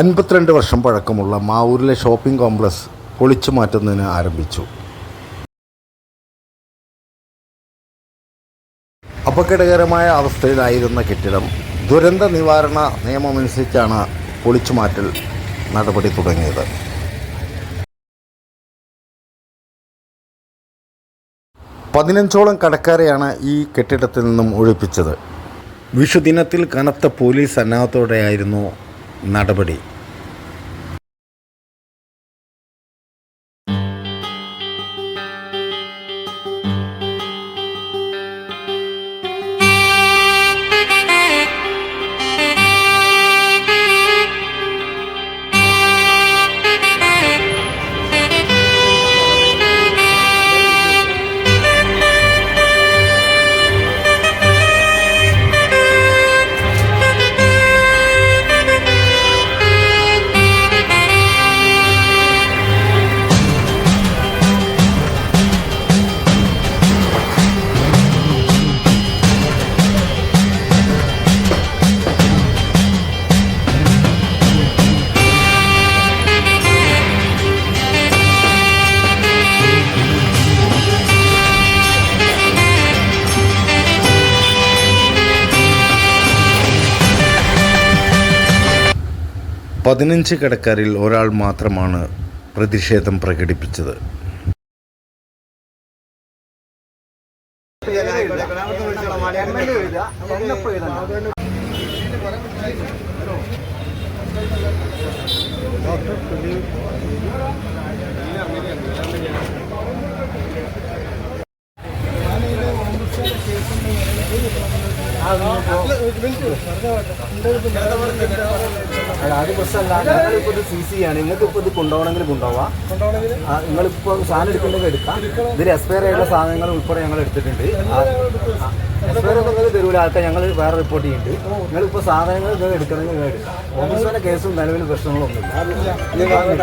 അൻപത്തിരണ്ട് വർഷം പഴക്കമുള്ള മാവൂരിലെ ഷോപ്പിംഗ് കോംപ്ലക്സ് പൊളിച്ചു മാറ്റുന്നതിന് ആരംഭിച്ചു. അപകടകരമായ അവസ്ഥയിലായിരുന്ന കെട്ടിടം ദുരന്ത നിവാരണ നിയമമനുസരിച്ചാണ് പൊളിച്ചു മാറ്റൽ നടപടി തുടങ്ങിയത്. പതിനഞ്ചോളം കടക്കാരെയാണ് ഈ കെട്ടിടത്തിൽ നിന്നും ഒഴിപ്പിച്ചത്. വിഷുദിനത്തിൽ കനത്ത പോലീസ് സന്നാഹത്തോടെയായിരുന്നു നടപടി. പതിനഞ്ച് കടക്കാരിൽ ഒരാൾ മാത്രമാണ് പ്രതിഷേധം പ്രകടിപ്പിച്ചത്. അല്ല, അത് പ്രശ്നമല്ല ഞങ്ങളിപ്പോൾ ഇത് സി സി ആണ്. നിങ്ങൾക്ക് ഇപ്പോൾ ഇത് കൊണ്ടുപോകണമെങ്കിൽ കൊണ്ടുപോവാം. നിങ്ങളിപ്പോൾ നിങ്ങളിപ്പോ സാധനം എടുക്കണമെങ്കിൽ എടുക്കാം. ഇതിൽ എക്സ്പയർ ആയിട്ടുള്ള സാധനങ്ങൾ ഉൾപ്പെടെ ഞങ്ങൾ എടുത്തിട്ടുണ്ട്. എക്സ്പയർ ഒന്നും നിങ്ങൾ തരൂല. ആൾക്കാർ ഞങ്ങൾ വേറെ റിപ്പോർട്ട് ചെയ്യുന്നുണ്ട് നിങ്ങളിപ്പോൾ സാധനങ്ങൾ നിങ്ങൾ എടുക്കണമെങ്കിൽ നിങ്ങൾ എടുക്കാം. ഓഫീസിലെ കേസും നിലവിൽ പ്രശ്നങ്ങളൊന്നുമില്ല. ഇത് വാങ്ങണ്ട.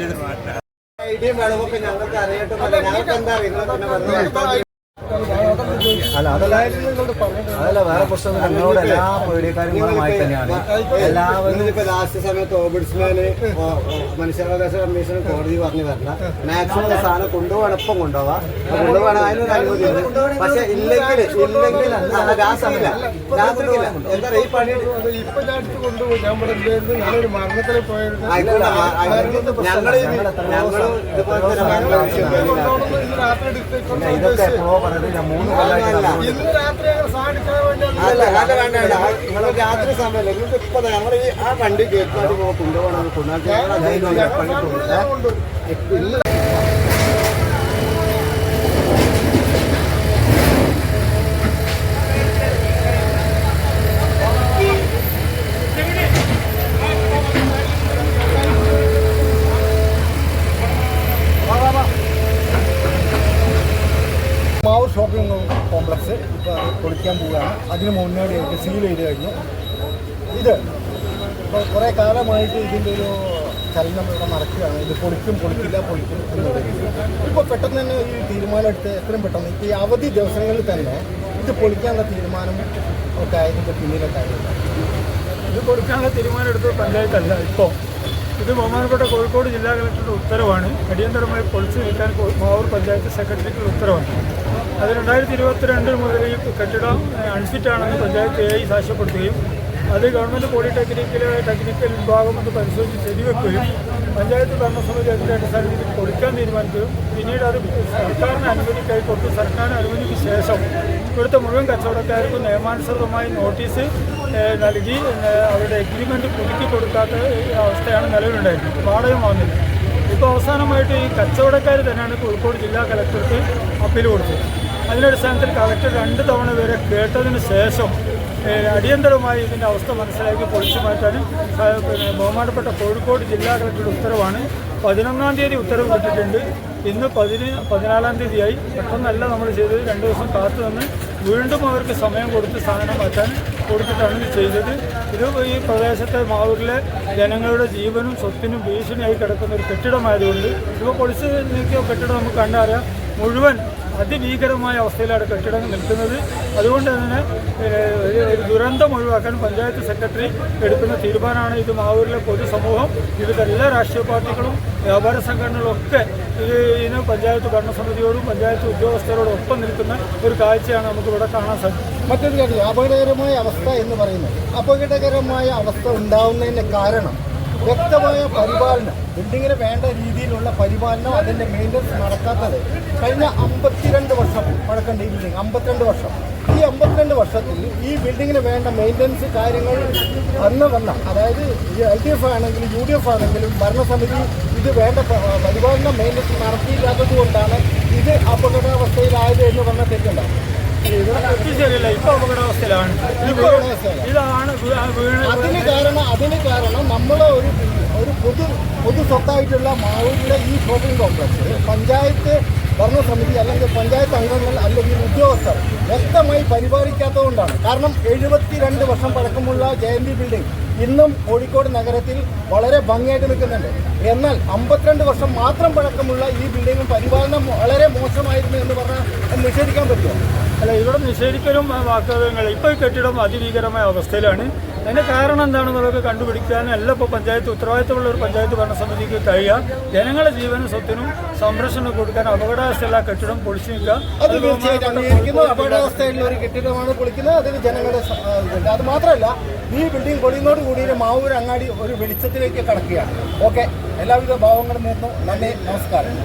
അതൊന്നും പ്രശ്നമൊന്നുമില്ല ഐഡിയ വേണമൊക്കെ ഞങ്ങൾക്ക് അറിയട്ടെ. ഞങ്ങൾക്ക് എന്താ അറിയുന്നത് അല്ല അതല്ല അതല്ല വേറെ പ്രശ്നം ഞങ്ങളോട് എല്ലാ പേടിക്കാര്യങ്ങളുമായി തന്നെയാണ്. എല്ലാവരും ഇപ്പൊ ലാസ്റ്റ് സമയത്ത് ഓബിഡ്സ്മാന് മനുഷ്യാവകാശ കമ്മീഷൻ കോടതി പറഞ്ഞു തരണ്ട മാക്സിമം സാധനം കൊണ്ടുപോകണം എപ്പം കൊണ്ടുപോവാ? കൊണ്ടുപോകണം അതിനൊരു അനുമതി ഉണ്ട്. പക്ഷെ ഇല്ലെങ്കിൽ ഇല്ലെങ്കിൽ എന്താ ഈ പണി ഇപ്പൊ പോയിരുന്നു ആയിക്കോട്ടെ ഞങ്ങൾ ഞങ്ങൾ ഇതുപോലെ ഇന്ന് രാത്രി ഇതൊക്കെ എപ്പോഴോ മൂന്ന് കൊല്ലമായിട്ട്. ഇന്ന് സമയമല്ല. നിങ്ങൾക്ക് ഇപ്പൊ ഞങ്ങൾ ഈ ആ വണ്ടി കേൾക്കാതെ കൊണ്ടുപോകണം കൊണ്ടുപോകണം. മാവൂർ ഷോപ്പിംഗ് കോംപ്ലക്സ് ഇപ്പോൾ അത് പൊളിക്കാൻ പോവുകയാണ്. അതിന് മുന്നോടിയായിട്ട് സീൽ ചെയ്ത് കഴിഞ്ഞു. ഇത് ഇപ്പോൾ കുറേ കാലമായിട്ട് ഇതിന്റെ ഒരു ചലനം ഇവിടെ നടക്കുകയാണ്. ഇത് പൊളിക്കും പൊളിക്കില്ല പൊളിക്കും എന്നുള്ളത്. ഇപ്പോൾ പെട്ടെന്ന് തന്നെ ഈ തീരുമാനം എടുത്ത് എത്രയും പെട്ടെന്ന് ഇപ്പോൾ ഈ അവധി ദിവസങ്ങളിൽ തന്നെ ഇത് പൊളിക്കാനുള്ള തീരുമാനം ഒക്കെ ആയതിന്റെ പിന്നിലുണ്ടായിരുന്നു ഇത് കൊടുക്കാനുള്ള തീരുമാനം എടുത്തത് പഞ്ചായത്തല്ല ഇപ്പോൾ ഇത് ബഹുമാനപ്പെട്ട കോഴിക്കോട് ജില്ലാ കളക്ടറുടെ ഉത്തരവാണ്. അടിയന്തരമായി പൊളിച്ചു നീക്കാൻ മാവൂർ പഞ്ചായത്ത് സെക്രട്ടറിക്കുള്ള ഉത്തരവാണ്. അത് രണ്ടായിരത്തി ഇരുപത്തിരണ്ട് മുതൽ ഈ കെട്ടിടം അൺഫിറ്റ് ആണെന്ന് പഞ്ചായത്ത് എ സാക്ഷ്യപ്പെടുത്തുകയും അത് ഗവൺമെന്റ് പോളിടെക്നിക്കിലെ ടെക്നിക്കൽ വിഭാഗം അത് പരിശോധിച്ച് ശരിവെക്കുകയും പഞ്ചായത്ത് ഭരണസമിതി അതിന്റെ അടിസ്ഥാനത്തിൽ കൊടുക്കാൻ തീരുമാനിക്കുകയും പിന്നീട് അത് സർക്കാരിന് അനുമതിക്കായി കൊടുത്ത്. സർക്കാരിന് അനുമതിക്ക് ശേഷം ഇവിടുത്തെ മുഴുവൻ കച്ചവടക്കാർക്കും നിയമാനുസൃതമായി നോട്ടീസ് നൽകി അവരുടെ എഗ്രിമെന്റ് പുതുക്കി കൊടുക്കാത്ത അവസ്ഥയാണ് നിലവിലുണ്ടായിരുന്നത്. വാടകം വാങ്ങുന്നില്ല. ഇപ്പോൾ അവസാനമായിട്ട് ഈ കച്ചവടക്കാർ തന്നെയാണ് കോഴിക്കോട് ജില്ലാ കലക്ടർക്ക് അപ്പീൽ കൊടുത്തത്. അതിനടിസ്ഥാനത്തിൽ കളക്ടർ രണ്ട് തവണ വരെ കേട്ടതിന് ശേഷം അടിയന്തരമായി ഇതിന്റെ അവസ്ഥ മനസ്സിലാക്കി പൊളിച്ചു മാറ്റാനും ബഹുമാനപ്പെട്ട കോഴിക്കോട് ജില്ലാ കളക്ടറുടെ ഉത്തരവാണ് പതിനൊന്നാം തീയതി ഉത്തരവ് വിട്ടിട്ടുണ്ട് ഇന്ന് പതിന് പതിനാലാം തീയതിയായി പെട്ടെന്നല്ല നമ്മൾ ചെയ്തത്. രണ്ട് ദിവസം കാത്തു നിന്ന് വീണ്ടും അവർക്ക് സമയം കൊടുത്ത് സാധനം മാറ്റാൻ കൊടുത്തിട്ടാണ് ചെയ്തത്. ഇത് ഈ പ്രദേശത്തെ മാവൂരിലെ ജനങ്ങളുടെ ജീവനും സ്വത്തിനും ഭീഷണിയായി കിടക്കുന്ന ഒരു കെട്ടിടമായതുകൊണ്ട് ഇപ്പോൾ പൊളിച്ച് നീക്കിയ കെട്ടിടം നമുക്ക് കണ്ടറിയാം. മുഴുവൻ അതിഭീകരമായ അവസ്ഥയിലാണ് കെട്ടിടങ്ങൾ നിൽക്കുന്നത്. അതുകൊണ്ട് തന്നെ ഒരു ദുരന്തം ഒഴിവാക്കാൻ പഞ്ചായത്ത് സെക്രട്ടറി എടുക്കുന്ന തീരുമാനമാണ് ഇത്. മാവൂരിലെ പൊതുസമൂഹം വിവിധ എല്ലാ രാഷ്ട്രീയ പാർട്ടികളും വ്യാപാര സംഘടനകളും ഒക്കെ ഇത് ഇതിന് പഞ്ചായത്ത് ഭരണസമിതിയോടും പഞ്ചായത്ത് ഉദ്യോഗസ്ഥരോടും ഒപ്പം നിൽക്കുന്ന ഒരു കാഴ്ചയാണ് നമുക്ക് ഇവിടെ കാണാൻ സാധിക്കുന്നത് മറ്റൊരു കാര്യം അപകടകരമായ അവസ്ഥ എന്ന് പറയുന്നത് അപകടകരമായ അവസ്ഥ ഉണ്ടാവുന്നതിന്റെ കാരണം വ്യക്തമായ പരിപാലനം ബിൽഡിങ്ങിന് വേണ്ട രീതിയിലുള്ള പരിപാലനം അതിന്റെ മെയിന്റനൻസ് നടക്കാത്തത്. കഴിഞ്ഞ അമ്പത്തിരണ്ട് വർഷം പഴക്കണ്ട ഈ ബിൽഡിംഗ് അമ്പത്തിരണ്ട് വർഷം. ഈ അമ്പത്തിരണ്ട് വർഷത്തിൽ ഈ ബിൽഡിങ്ങിന് വേണ്ട മെയിന്റനൻസ് കാര്യങ്ങൾ വന്ന വന്ന അതായത് എൽ ഡി എഫ് ആണെങ്കിലും യു ഡി എഫ് ആണെങ്കിലും ഭരണസമിതി ഇത് വേണ്ട പരിപാലനം മെയിന്റനൻസ് നടത്തിയില്ലാത്തത് കൊണ്ടാണ് ഇത് അപകടാവസ്ഥയിലായത് എന്ന് പറഞ്ഞ തെറ്റുണ്ടാവും. ഇപ്പൊ അപകടാവസ്ഥയിലാണ്. ഇതാണ് അതിന് കാരണം അതിന് കാരണം നമ്മളെ ഒരു ഒരു പൊതു പൊതു സ്വത്തായിട്ടുള്ള മാവൂരിലെ ഈ ഷോപ്പിംഗ് കോംപ്ലക്സ് പഞ്ചായത്ത് ഭരണസമിതി അല്ലെങ്കിൽ പഞ്ചായത്ത് അംഗങ്ങൾ അല്ലെങ്കിൽ ഉദ്യോഗസ്ഥർ വ്യക്തമായി പരിപാലിക്കാത്തതുകൊണ്ടാണ്. കാരണം എഴുപത്തിരണ്ട് വർഷം പഴക്കമുള്ള ജെ എൻ ബി ബിൽഡിംഗ് ഇന്നും കോഴിക്കോട് നഗരത്തിൽ വളരെ ഭംഗിയായിട്ട് നിൽക്കുന്നുണ്ട്. എന്നാൽ അമ്പത്തിരണ്ട് വർഷം മാത്രം പഴക്കമുള്ള ഈ ബിൽഡിംഗും പരിപാലനം വളരെ മോശമായിരുന്നു എന്ന് പറഞ്ഞാൽ നിഷേധിക്കാൻ പറ്റുമോ? അല്ല ഇവിടെ നിഷേധിക്കലും വാക്കുകൾ ഇപ്പോൾ കെട്ടിടം അതിഭീകരമായ അവസ്ഥയിലാണ്. അതിന്റെ കാരണം എന്താണെന്നുള്ളത് കണ്ടുപിടിക്കാൻ എല്ലാം ഇപ്പോൾ പഞ്ചായത്ത് ഉത്തരവാദിത്തമുള്ള ഒരു പഞ്ചായത്ത് ഭരണസമിതിക്ക് കഴിയുക ജനങ്ങളുടെ ജീവനും സ്വത്തിനും സംരക്ഷണം കൊടുക്കാൻ അപകടാവസ്ഥയുള്ള കെട്ടിടം പൊളിച്ചു അത് തീർച്ചയായിട്ടും അംഗീകരിക്കുന്നു അപകടാവസ്ഥയുള്ള ഒരു കെട്ടിടമാണ് പൊളിക്കുന്നത്. അതിന് ജനങ്ങളുടെ ഇതുണ്ട്. അത് മാത്രമല്ല ഈ ബിൽഡിംഗ് പൊളിയുന്നതോട് കൂടി ഒരു മാവൂർ അങ്ങാടി ഒരു വെളിച്ചത്തിലേക്ക് കടക്കുകയാണ്. ഓക്കെ എല്ലാവിധ ഭാവങ്ങളും നേർന്നു നന്ദി. നമസ്കാരം.